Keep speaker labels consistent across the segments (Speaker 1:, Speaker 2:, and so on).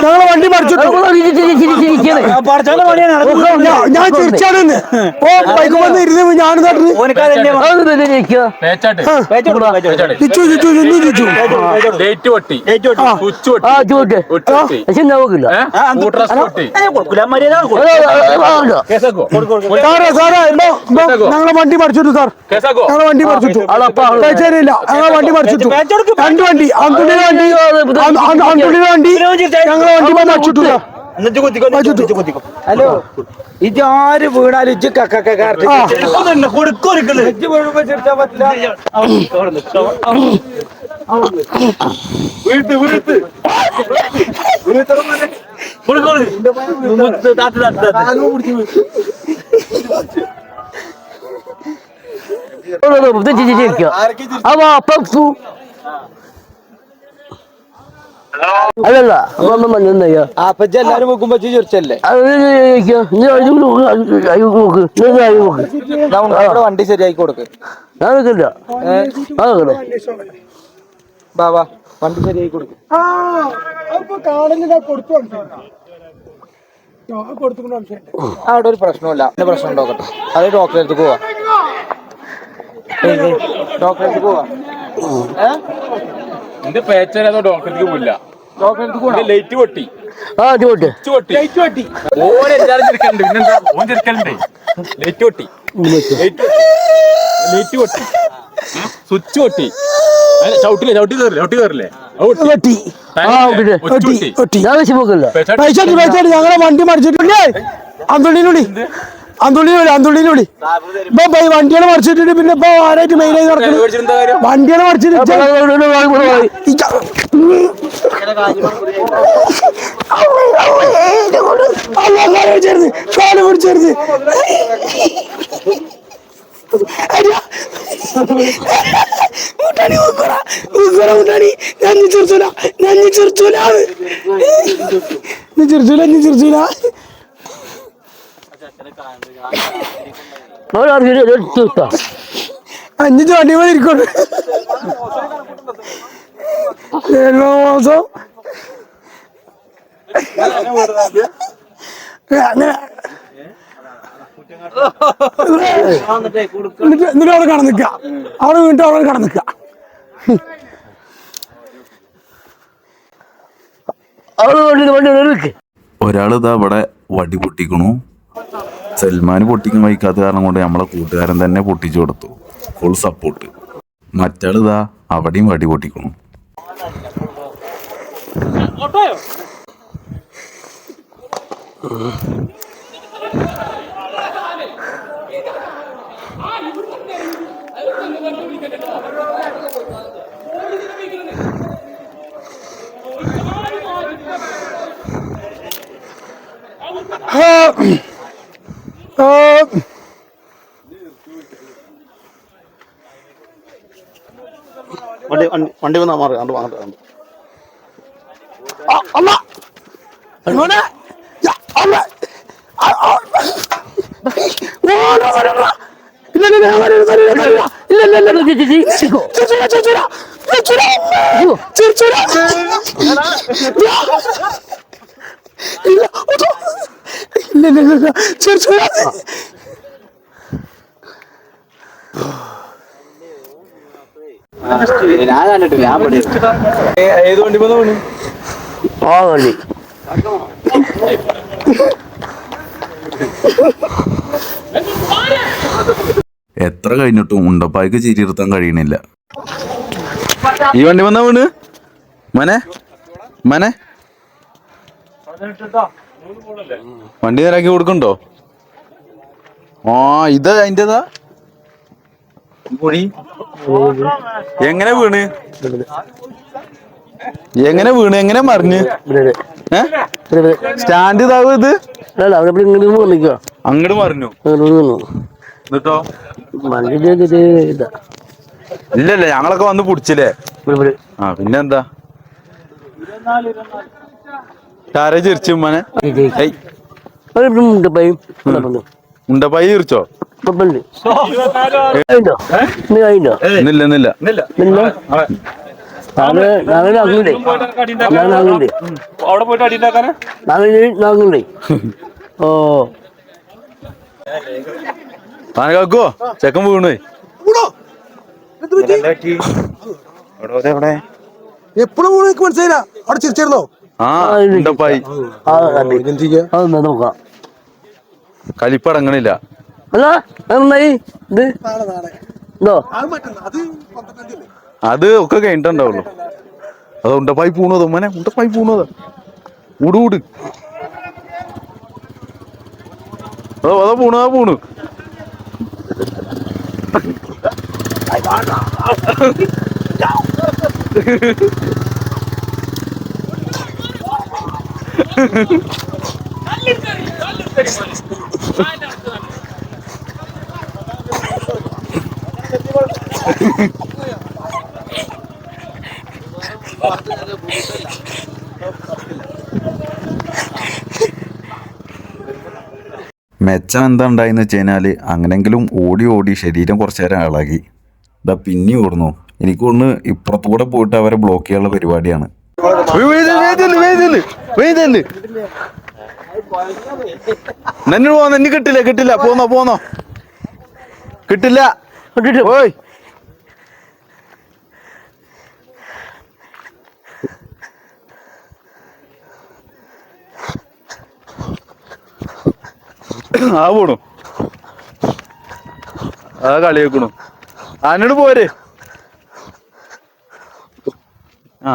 Speaker 1: ഞങ്ങളെ വണ്ടി ഞാൻ- തിരിച്ചാണ് ഓ ബൈക്ക് വന്ന് ഇരുന്ന് ഞാൻ ഞങ്ങളെ വണ്ടി മറിച്ചിട്ടു സാർ
Speaker 2: കേസാക്കോ
Speaker 1: ഞങ്ങളെ വണ്ടി മറിച്ചിട്ടു ശരിയില്ല ഞങ്ങളെ വണ്ടി മറിച്ചിട്ടു രണ്ട് വണ്ടി അന്തുള്ളിയുടെ വണ്ടി അന്ത്- അന്ത് വണ്ടി ഞങ്ങളെ വണ്ടി മറിച്ചിട്ടു സാർ മറിച്ചിട്ടു
Speaker 3: ഹലോ ഇത് ആര് വീണാലും ഇജ്ജ് കക്കാർട്ട്
Speaker 1: ആ.
Speaker 3: ഇജ്ജ് വീഴുമ്പോ ചിരിച്ചാ പറ്റില്ല.
Speaker 4: അവ പപ്പു അല്ലല്ല അമ്മ മഞ്ഞയ്യ
Speaker 3: ആ അപ്പൊ ഇജ്ജ് എല്ലാരും വെക്കുമ്പോ ചോദിച്ചല്ലേ വണ്ടി ശരിയാക്കി കൊടുക്ക്.
Speaker 4: ഞാൻ നിൽക്കില്ല അതെ
Speaker 3: ബാബാ വണ്ടി ശരിയാക്കി കൊടുക്ക്.
Speaker 1: ആ
Speaker 3: അവിടെ ഒരു പ്രശ്നമില്ല എന്റെ പ്രശ്നം ഉണ്ടാക്കട്ടെ അത് ഡോക്ടറെ അടുത്ത് പോവാ. ഡോക്ടറെ അടുത്ത് പോവാ. ഏ?
Speaker 2: എന്റെ ഡോക്ടർക്ക് പോയില്ല ലേറ്റ് പൊട്ടി.
Speaker 4: ആ
Speaker 2: പൊട്ടി. ഓൻ എല്ലാരും ചെറുക്കലുണ്ട് പിന്നെന്താ? ഓൻ ചെറുക്കലുണ്ട് ലൈറ്റ് പൊട്ടി. ലൈറ്റ് പൊട്ടി. സ്വിച്ച് പൊട്ടി. അല്ല, ചവിട്ടില്ലേ? ചവിട്ടി കയറില്ലേ? ചവിട്ടി കയറില്ലേ? അത് പൊട്ടി.
Speaker 1: വെട്ടി
Speaker 4: ആ.
Speaker 1: വെട്ടി
Speaker 4: ഞാൻ വെച്ച് പോക്കില്ല.
Speaker 1: ഞങ്ങളെ വണ്ടി മറിച്ചിട്ടില്ലേ അന്തുള്ളിനുള്ളി അന്തുള്ളിനുള്ളി അന്തുള്ളിനുള്ളി ഇപ്പൊ വണ്ടികൾ മറിച്ചിട്ടിട്ട് പിന്നെ ഇപ്പൊ ആരായിട്ട് നടക്കുന്നത്
Speaker 2: പേടിച്ചിട്ട് എന്താ കാര്യം
Speaker 1: വണ്ടികളെ മറിച്ചിട്ട് പിടിച്ചേർന്ന് കാൽ പിടിച്ചേർന്ന് മുട്ടാണി ഉക്കറ ഉക്കറ മുട്ടാണി ഞാൻ ചിരിച്ചൂല ഞാൻ ചിരിച്ചൂല നീ ചിരിച്ചൂല നീ ചിരിച്ചൂല അഞ്ച് വണ്ടി പോലെ ഇരിക്കോട്ടെ മാസം. അങ്ങനെ എന്നിട്ട് അവിടെ കടന്നു നിക്ക അവിടെ വീണ്ടും അവിടെ
Speaker 4: കടന്നു
Speaker 5: ഒരാൾ ഇതാ ഇവിടെ വടി പൊട്ടിക്കണു. സൽമാൻ പൊട്ടിക്കാൻ വഹിക്കാത്ത കാരണം കൊണ്ട് നമ്മളെ കൂട്ടുകാരൻ തന്നെ പൊട്ടിച്ചു കൊടുത്തു. ഫുൾ സപ്പോർട്ട് മറ്റാളിതാ അവിടെയും വടി പൊട്ടിക്കണു
Speaker 6: വണ്ടി വണ്ടി വണ്ടി വന്നാ മാറി അങ്ങോട്ട് അങ്ങോട്ട്.
Speaker 1: അമ്മ മോനെ. യാ, അമ്മ ആ,
Speaker 5: എത്ര കഴിഞ്ഞിട്ടും ഉണ്ടപ്പായ്ക്ക് ചിരി ഇരുത്താൻ കഴിയണില്ല.
Speaker 6: ഈ വണ്ടി വന്നാ വീണ്? മനെ? മനെ? വണ്ടി നേരാക്കി കൊടുക്കണ്ടോ? ആ ഇത് അതിന്റേതാ കുഴി എങ്ങനെ വീണ്? എങ്ങനെ വീണ്? എങ്ങനെ മറിഞ്ഞ്? സ്റ്റാൻഡ് ഇതാവും ഇത്? അങ്ങോട്ട് മറിഞ്ഞു എന്നിട്ടോ? ഇല്ലല്ല ഞങ്ങളൊക്കെ വന്ന് പിടിച്ചില്ലേ? ആ പിന്നെന്താ? ആരെ ചിരിച്ചു ഉമ്മനെ. ഏയ്.
Speaker 4: അവിടെ ഇവിടെ ഉണ്ട് പയ്യും
Speaker 6: ഉണ്ട പൈ ചിരിച്ചോ?
Speaker 2: അവിടെ പോയിട്ട്
Speaker 4: ഓ.
Speaker 6: ചെക്കൻ വീണു.
Speaker 1: എപ്പോഴും എനിക്ക് മനസ്സിലായില്ല. അവിടെ ചിരിച്ചിരുന്നോ?
Speaker 4: അത് നോക്കാം.
Speaker 6: കലിപ്പടങ്ങണില്ല
Speaker 4: അല്ല നന്നായി ഇത്? ഇതോ?
Speaker 6: അത് ഒക്കെ കഴിഞ്ഞിട്ടുണ്ടാവുള്ളു. അത് ഉണ്ടപ്പായി പൂണത് ഉമ്മനെ. ഉണ്ടപ്പായി പൂണത്. ഊട് അതോ അതോ പൂണു ആ പൂണു.
Speaker 5: മെച്ചം എന്താ ഉണ്ടായെന്ന് വെച്ച് കഴിഞ്ഞാൽ അങ്ങനെങ്കിലും ഓടി ഓടി ശരീരം കുറച്ചു നേരം ഇളകി. ഇതാ പിന്നെ ഓടുന്നു. എനിക്ക് ഒന്ന് ഇപ്പുറത്തൂടെ പോയിട്ട് അവരെ ബ്ലോക്ക് ചെയ്യാനുള്ള പരിപാടിയാണ്.
Speaker 6: നന്നോട് പോന്ന എന്നെ കിട്ടില്ല കിട്ടില്ല. പോന്നോ പോന്നോ. കിട്ടില്ല. ഓയ്. ആ പോണു. ആ കളി വെക്കണു. ആനോട് പോരെ. ആ.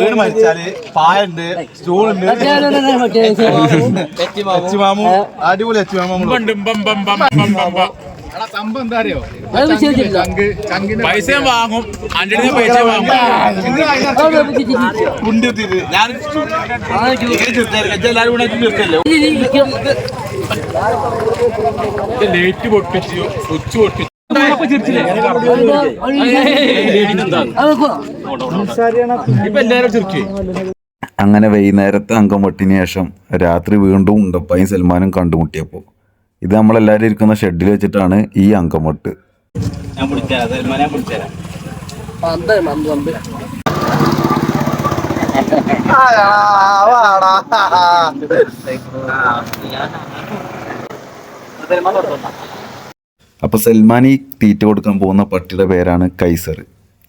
Speaker 6: വീട് മരിച്ചാൽ പായുണ്ട് സ്റ്റൂളുണ്ട്. എച്ചിമാമു. അടിപൊളി എച്ചിമാമു
Speaker 2: പൈസ വാങ്ങും. അന്റെ പൈസ വാങ്ങും. ലേറ്റ് പൊട്ടിച്ചു സ്വിച്ച് പൊട്ടിച്ചു. എല്ലാരും
Speaker 5: അങ്ങനെ വൈകുന്നേരത്തെ അങ്കംവട്ടിന് ശേഷം രാത്രി വീണ്ടും ഉണ്ടപ്പായും സൽമാനും കണ്ടുമുട്ടിയപ്പോൾ ഇത് നമ്മളെല്ലാരും ഇരിക്കുന്ന ഷെഡിൽ വെച്ചിട്ടാണ് ഈ അങ്കംവട്ട് അപ്പോൾ സൽമാൻ ഈ തീറ്റ കൊടുക്കാൻ പോകുന്ന പട്ടിയുടെ പേരാണ് കൈസർ.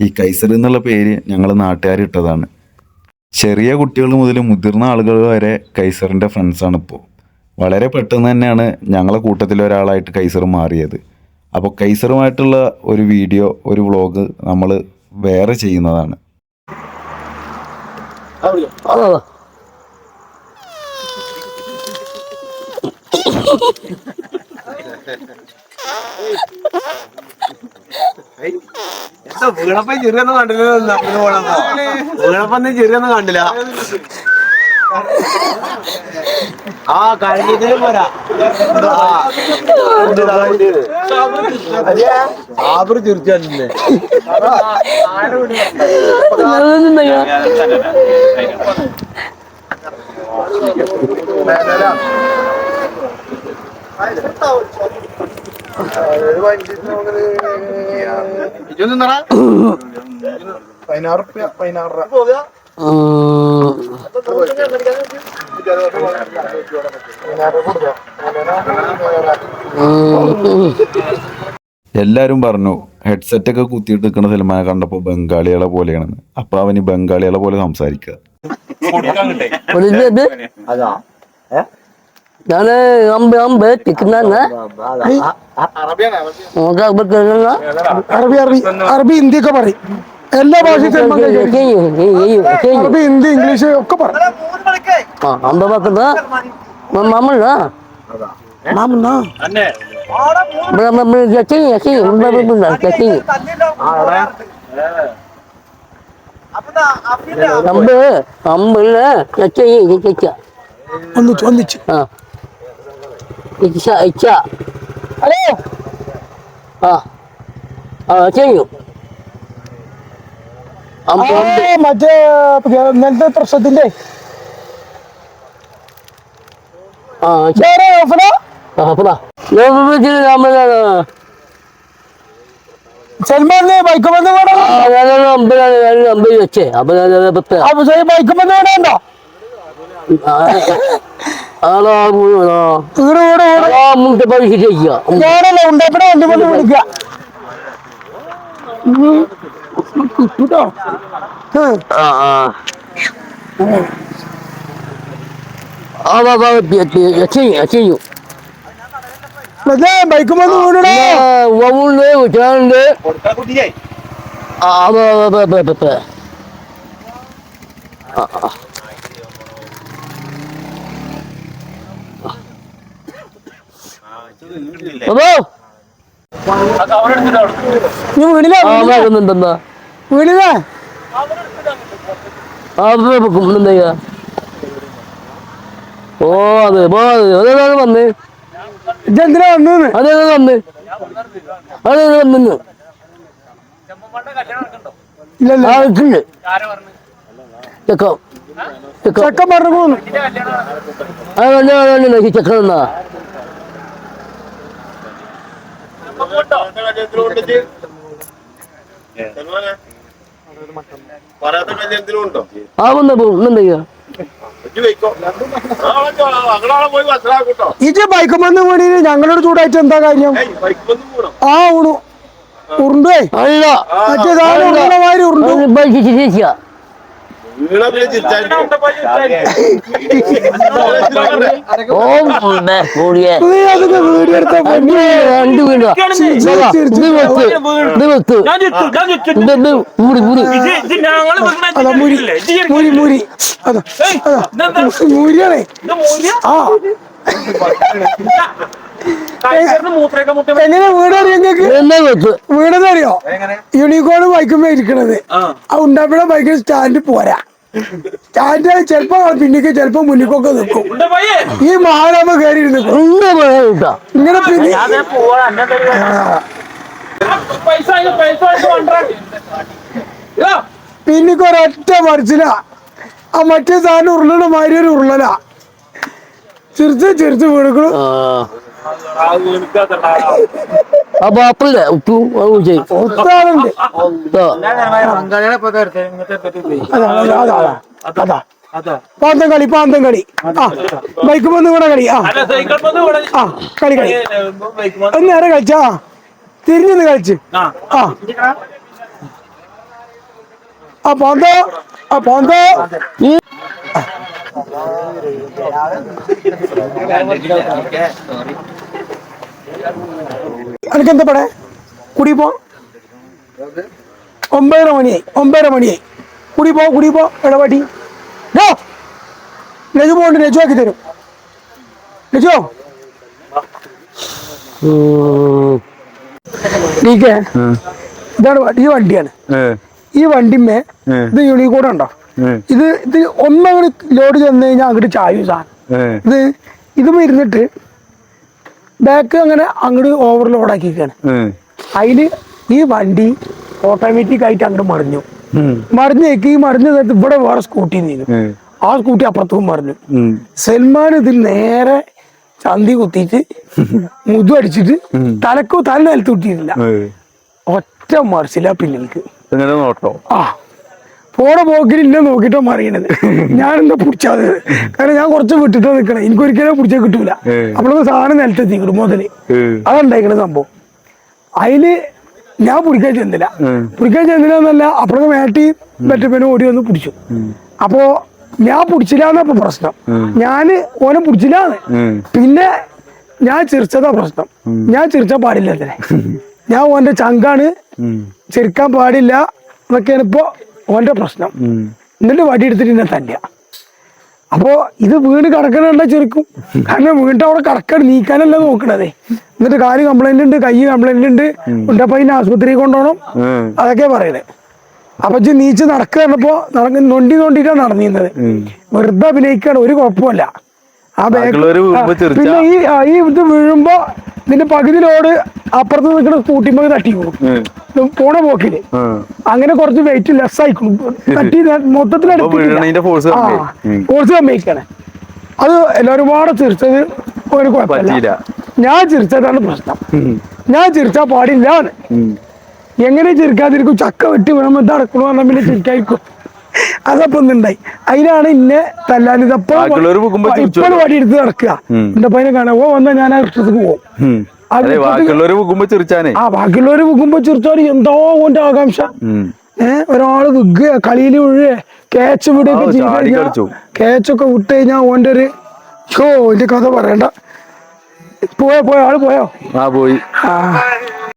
Speaker 5: ഈ കൈസർ എന്നുള്ള പേര് ഞങ്ങൾ നാട്ടുകാർ ഇട്ടതാണ്. ചെറിയ കുട്ടികൾ മുതൽ മുതിർന്ന ആളുകൾ വരെ കൈസറിന്റെ ഫ്രണ്ട്സാണ് ഇപ്പോൾ വളരെ പെട്ടെന്ന് തന്നെയാണ് ഞങ്ങളെ കൂട്ടത്തിൽ ഒരാളായിട്ട് കൈസർ മാറിയത്. അപ്പോൾ കൈസറുമായിട്ടുള്ള ഒരു വീഡിയോ ഒരു വ്ളോഗ് നമ്മൾ വേറെ ചെയ്യുന്നതാണ്.
Speaker 4: അതോ
Speaker 3: വീണപ്പം ചെറിയൊന്നും കണ്ടില്ല വീണപ്പം ചെറിയൊന്നും കണ്ടില്ല. ആ കഴിഞ്ഞതിലും പോരാ. ആബറ് ചിരിച്ചല്ലേ പതിനാറ് പതിനാറ്
Speaker 5: എല്ലാവരും പറഞ്ഞു ഹെഡ്സെറ്റൊക്കെ കുത്തിയിട്ട് നിൽക്കുന്ന സിനിമ കണ്ടപ്പോൾ ബംഗാളികളെ പോലെയാണെന്ന്. അപ്പൊ അവന് ബംഗാളികളെ പോലെ സംസാരിക്കുക
Speaker 4: ഞാൻ അമ്പ അമ്പ തിക്കുന്നാണ്
Speaker 1: അറബി അറബി അറബി ഹിന്ദി ഒക്കെ പറയും എല്ലാ ഭാഷയും അറബി ഹിന്ദി ഇംഗ്ലീഷ് ഒക്കെ പറയും
Speaker 4: അമ്പ പക്കത്ത് ചച്ചി ചച്ചി അമ്പ് അമ്പിൽ ചച്ച ചച്ച
Speaker 1: ഒന്നിച്ച് ഒന്നിച്ച്
Speaker 4: ആ ഇച്ച ഇച്ഛ
Speaker 1: ഹലോ
Speaker 4: ആ ആ ചെയ്യും
Speaker 1: മറ്റേ ഇന്നലത്തെ പ്രശ്നത്തിന്റെ സൽമാന് ബൈക്ക് വന്ന് വേണം ബൈക്ക് വന്ന് വേണോ
Speaker 4: പൈസ ചെയ്യാ ആ ആ ആ വാ വാ ചെയ്യും ചെയ്യും
Speaker 1: അതെ ബൈക്ക് വന്ന് വീടണോ
Speaker 4: വവുണ്ട് കുറ്റാണ്ട് ആ വാ വാ വാ വാ വാ വാ ആ ആ എന്താ ഓ അതെ പോ അതാണ് വന്ന്.
Speaker 1: ഇതെന്തിനാ വന്നു. ഇല്ലല്ല
Speaker 4: ചെക്കം ചെക്കം.
Speaker 1: പറഞ്ഞു
Speaker 4: പോകുന്നു ചെക്കം എന്നാ
Speaker 1: ഞങ്ങളോട് ചൂടായിട്ട് എന്താ കാര്യം?
Speaker 7: ഏയ് ബൈക്കൊന്നും പോണോ
Speaker 1: ആ ഉണു ഉരുണ്ടേ
Speaker 4: അല്ല.
Speaker 1: മറ്റേ സാധനം ഉരുണ്ട മാതിരി ഉരുണ്ടു
Speaker 7: പിന്നെ
Speaker 4: ഓ
Speaker 1: നീ അതൊക്കെ വീഡിയോ എടുത്ത
Speaker 4: രണ്ട് വീടാ മൂടി മൂടി.
Speaker 1: മുരി മുരി അതാ മുരിയാണേ ആ. എങ്ങനെ വീട് നിങ്ങൾക്ക്? ഞങ്ങൾക്ക്
Speaker 4: എന്നാ വെത്ത്
Speaker 1: വീടെന്ന് അറിയോ? യൂണിക്കോൺ ബൈക്കുമ്പോ ഇരിക്കണത്. ആ. ഉണ്ടാപ്പിടെ ബൈക്കിൽ സ്റ്റാൻഡ് പോരാ. സ്റ്റാൻഡ് ചെലപ്പോ പിന്നിക്ക് ചെലപ്പോ മുന്നിക്കൊക്കെ നിൽക്കും ഈ മഹാരാമ കയറി നിൽക്കും ഇങ്ങനെ പിന്നെ പിന്നിക്ക് ഒരൊറ്റ മറിച്ചില്ല ആ മറ്റേ സാധനം ഉരുളണ മാതിരി ഒരു ഉരുളല ചിരിച്ച് ചിരിച്ച് വീടുകളും
Speaker 4: ആ. അപ്പൊ അപ്പല്ലേ ഉപ്പു ചെയ്യും ആ.
Speaker 1: പാന്തം കളി പാന്തം കളി ആ ബൈക്ക് വന്ന് കൂടെ കളി. ആ. ആ കളി കളി. ഒന്ന് നേരെ കളിച്ചാ തിരിഞ്ഞൊന്ന് കളിച്ച്.
Speaker 2: ആ.
Speaker 1: ആ ആ പോന്തോ ആ പോന്തോ. എനിക്കെന്താ പടേ കുടി പോ ഒമ്പതര മണിയായി ഒമ്പതര മണിയായി കുടി പോ കുടി പോ ഇടപാടി. ഡോ ലജു പോണ്ട് രജു ആക്കി തരും. നീക്കേ ഇതാണ് ഈ വണ്ടിയാണ്. ഈ വണ്ടിമേ ഇത് യൂണിക്കോഡ് ഉണ്ടോ ഇത് ഇത് ഒന്നങ്ങോട്ട് ലോഡ് ചെന്ന് കഴിഞ്ഞാൽ അങ്ങോട്ട് ചായും സാധനം ഇത് ഇതും ഇരുന്നിട്ട് ബാക്ക് അങ്ങനെ അങ്ങോട്ട് ഓവർലോഡ് ആക്കിക്കാണ് അതിൽ ഈ വണ്ടി ഓട്ടോമാറ്റിക് ആയിട്ട് അങ്ങോട്ട് മറിഞ്ഞു. മറിഞ്ഞേക്ക് ഈ മറിഞ്ഞ നേരത്ത് ഇവിടെ വേറെ സ്കൂട്ടി നീങ്ങും ആ സ്കൂട്ടി അപ്പുറത്തും മറിഞ്ഞു. സൽമാൻ ഇതിൽ നേരെ ചന്തി കുത്തിയിട്ട് മുതു അടിച്ചിട്ട് തലക്കോ തല നിലത്ത് കുട്ടിയിട്ടില്ല ഒറ്റ മറിച്ചില്ല പിന്നിലേക്ക് ആ. പോണ പോക്കിൽ ഇന്നെ നോക്കിട്ടോ മറിയണത് ഞാൻ എന്താ പിടിച്ചാത്? കാരണം ഞാൻ കുറച്ച് വിട്ടിട്ടാ നിക്കണേ. എനിക്ക് ഒരിക്കലും പിടിച്ചാൽ കിട്ടൂല. അപ്പോഴൊന്ന് സാധനം നിലത്തെത്തി മുതൽ. അതുണ്ടായിക്കണ സംഭവം. അതിൽ ഞാൻ പിടിക്കാൻ ചെന്നില്ല. പിടിക്കാൻ ചെന്നില്ല എന്നല്ല അപ്പുറത്തെ മേട്ടി മറ്റേ ഓടി വന്ന് പിടിച്ചു. അപ്പോ ഞാൻ പിടിച്ചില്ല എന്നപ്പോ പ്രശ്നം. ഞാൻ ഓനെ പിടിച്ചില്ലാന്ന്. പിന്നെ ഞാൻ ചിരിച്ചതാ പ്രശ്നം. ഞാൻ ചിരിച്ചാ പാടില്ല അതിനെ. ഞാൻ ഓന്റെ ചങ്കാണ് ചിരിക്കാൻ പാടില്ല എന്നൊക്കെയാണ് ഇപ്പൊ ഓന്റെ പ്രശ്നം. എന്നിട്ട് വടി എടുത്തിട്ട് എന്നെ തല്ല. അപ്പോ ഇത് വീണ് കിടക്കണുണ്ട ചെറുക്കും. കാരണം വീണ്ടും അവിടെ കിടക്കണം നീക്കാനല്ല നോക്കണതേ. എന്നിട്ട് കാൽ കംപ്ലൈന്റ് ഉണ്ട് കൈ കംപ്ലൈന്റ് ഉണ്ട് ഉണ്ടപ്പോ അതിനെ ആശുപത്രിയിൽ കൊണ്ടുപോകണം. അതൊക്കെ പറയണേ അപ്പൊ നീച്ച് നടക്കുക പറഞ്ഞപ്പോ നടന്ന് നൊണ്ടി നൊണ്ടിട്ടാണ് നടന്നിരുന്നത്. വെറുതെ അഭിനയിക്കാണ് ഒരു കുഴപ്പമില്ല ആ
Speaker 6: ചിരിച്ചാ-
Speaker 1: പിന്നെ ഈ ഈ ഇത് വീഴുമ്പോ ഇതിന്റെ പകുതി ലോഡ് അപ്പുറത്ത് നിൽക്കുന്ന സ്കൂട്ടിമ്മ തട്ടി പോകും. പോണ പോക്കിൽ. അങ്ങനെ കുറച്ച് വെയിറ്റ് ലെസ് ആയിക്കും തട്ടി മൊത്തത്തിൽ. ഫോഴ്സ് കമ്മിയായിക്കാണ്. അത് എല്ലാവരും പാടെ ചിരിച്ചത് ഒരു കുഴപ്പമില്ല. ഞാൻ ചിരിച്ചതാണ് പ്രശ്നം. ഞാൻ ചിരിച്ചാ പാടില്ല എങ്ങനെ ചിരിക്കാതിരിക്കും? ചക്ക വെട്ടി വേണം ഇത് അടക്കണു പറഞ്ഞാൽ പിന്നെ ചിരിക്കാതിരിക്കും. അതപ്പൊ ഒന്നുണ്ടായി അതിനാണ് ഇന്നെ
Speaker 6: തല്ലാലി ചിരിച്ചു
Speaker 1: ഇപ്പോൾ വടി എടുത്ത് നടക്കുക. എന്റെ പയ്യനെ കാണാൻ ഓ വന്നാൽ ഞാൻ ആ ഇഷ്ടത്തിന് പോകും
Speaker 6: ബാക്കിയുള്ളവര് പോകുമ്പോ ചിരിച്ചാനേ.
Speaker 1: ആ ബാക്കിയുള്ളവര് വിൽക്കുമ്പോ എന്തോ ഓന്റെ ആകാംക്ഷ. ഏഹ് ഒരാൾ വിഗ് കളിയിൽ ഒഴുകെ ക്യാച്ച് വിടുകയൊക്കെ ചെയ്തു
Speaker 6: കേച്ചൊക്കെ
Speaker 1: കഴിഞ്ഞാ വിട്ട് കഴിഞ്ഞാൽ ഓന്റെ ഒരു ഷോ എന്റെ കഥ പറയണ്ട. പോയോ പോയോ ആൾ പോയോ?
Speaker 6: ആ പോയി.
Speaker 1: ആ.